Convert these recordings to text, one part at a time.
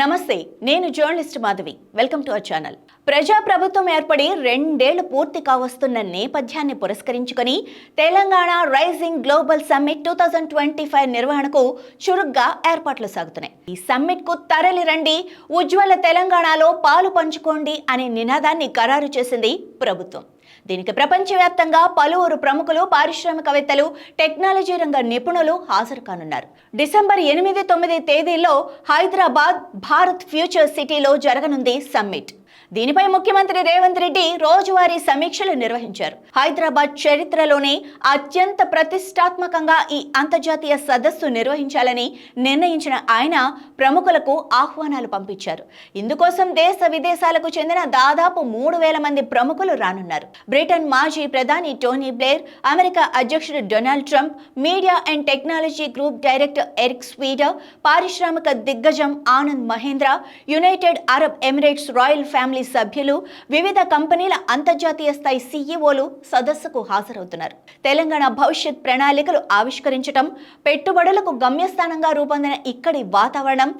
నమస్తే నేను journalist Madhavi. Welcome to our channel. ప్రజాప్రభుత్వం ఏర్పడి రెండేళ్ళు పూర్తి కావస్తున్న నేపథ్యాన్ని పురస్కరించుకొని Telangana rising global summit two thousand twenty five నిర్వహణకు చురుగ్గా ఏర్పాట్లు సాగుతున్నాయి. ఈ సమ్మిట్కు తరలి రండి ఉజ్వల తెలంగాణలో పాలు పంచుకోండి అనే నినాదాన్ని ఖరారు చేసింది ప్రభుత్వం. దీనికి ప్రపంచవ్యాప్తంగా పలువురు ప్రముఖులు పారిశ్రామికవేత్తలు టెక్నాలజీ రంగ నిపుణులు హాజరు కానున్నారు. డిసెంబర్ ఎనిమిది తొమ్మిది తేదీల్లో హైదరాబాద్ భారత్ ఫ్యూచర్ సిటీలో జరగనుంది సమ్మిట్. దీనిపై ముఖ్యమంత్రి రేవంత్ రెడ్డి రోజువారీ సమీక్షలు నిర్వహించారు. హైదరాబాద్ చరిత్రలోనే అత్యంత ప్రతిష్టాత్మకంగా ఈ అంతర్జాతీయ సదస్సు నిర్వహించాలని నిర్ణయించిన ఆయన ప్రముఖులకు ఆహ్వానాలు పంపించారు. ఇందుకోసం దేశ విదేశాలకు చెందిన దాదాపు మూడు వేల మంది ప్రముఖులు రానున్నారు. బ్రిటన్ మాజీ ప్రధాని టోనీ బ్లేర్ అమెరికా అధ్యక్షుడు Donald Trump media and technology group director Eric Swider పారిశ్రామిక దిగ్గజం Anand Mahindra United Arab Emirates royal family family సభ్యులు వివిధ కంపెనీల అంతర్జాతీయ స్థాయి సీఈఓలు సదస్సుకు హాజరవుతున్నారు. తెలంగాణ భవిష్యత్ ప్రణాళికలు ఆవిష్కరించటం పెట్టుబడులకు గమ్యస్థానంగా రూపొందిన ఇక్కడి వాతావరణం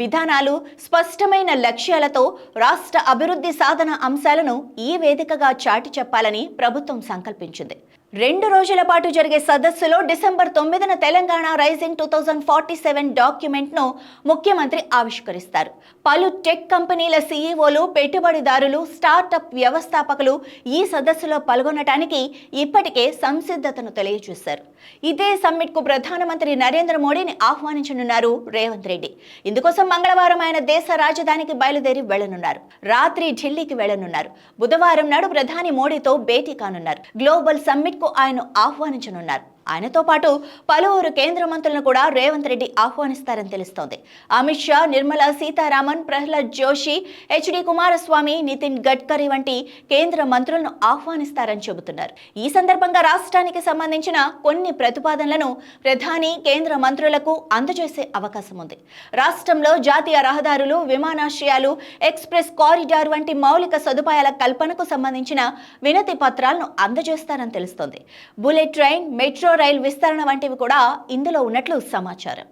విధానాలు స్పష్టమైన లక్ష్యాలతో రాష్ట్ర అభివృద్ధి సాధన అంశాలను ఈ వేదికగా చాటి చెప్పాలని ప్రభుత్వం సంకల్పించింది. రెండు రోజుల పాటు జరిగే సదస్సులో డిసెంబర్ తొమ్మిదిన Telangana rising two thousand forty seven డాక్యుమెంట్ను ముఖ్యమంత్రి ఆవిష్కరిస్తారు. పలు టెక్ కంపెనీల సీఈఓలు పెట్టుబడిదారులు స్టార్టప్ వ్యవస్థాపకులు ఈ సదస్సులో పాల్గొనటానికి ఇప్పటికే సంసిద్ధతను తెలియజేశారు. ఇదే సమ్మిట్కు ప్రధానమంత్రి నరేంద్ర మోడీని ఆహ్వానించనున్నారు రేవంత్ రెడ్డి. ఇందుకోసం మంగళవారం ఆయన దేశ రాజధానికి బయలుదేరి వెళ్ళనున్నారు రాత్రి ఢిల్లీకి వెళ్ళనున్నారు బుధవారం నాడు ప్రధాని మోడీతో భేటీ కానున్నారు. గ్లోబల్ సమ్మిట్ ఆయన ఆహ్వానించనున్నారు. ఆయనతో పాటు పలువురు కేంద్ర మంత్రులను కూడా రేవంత్ రెడ్డి ఆహ్వానిస్తారని తెలుస్తోంది. అమిత్ షా నిర్మలా సీతారామన్ ప్రహ్లాద్ జోషి హెచ్డి కుమారస్వామి నితిన్ గడ్కరీ వంటి కేంద్ర మంత్రులను ఆహ్వానిస్తారని చెబుతున్నారు. ఈ సందర్భంగా రాష్ట్రానికి సంబంధించిన కొన్ని ప్రతిపాదనలను ప్రధాని కేంద్ర మంత్రులకు అందజేసే అవకాశం ఉంది. రాష్ట్రంలో జాతీయ రహదారులు విమానాశ్రయాలు ఎక్స్ప్రెస్ కారిడార్ వంటి మౌలిక సదుపాయాల కల్పనకు సంబంధించిన వినతి పత్రాలను అందజేస్తారని తెలుస్తోంది. బుల్లెట్ ట్రైన్ మెట్రో రైల్ విస్తరణ వంటివి కూడా ఇందులో ఉన్నట్లు సమాచారం.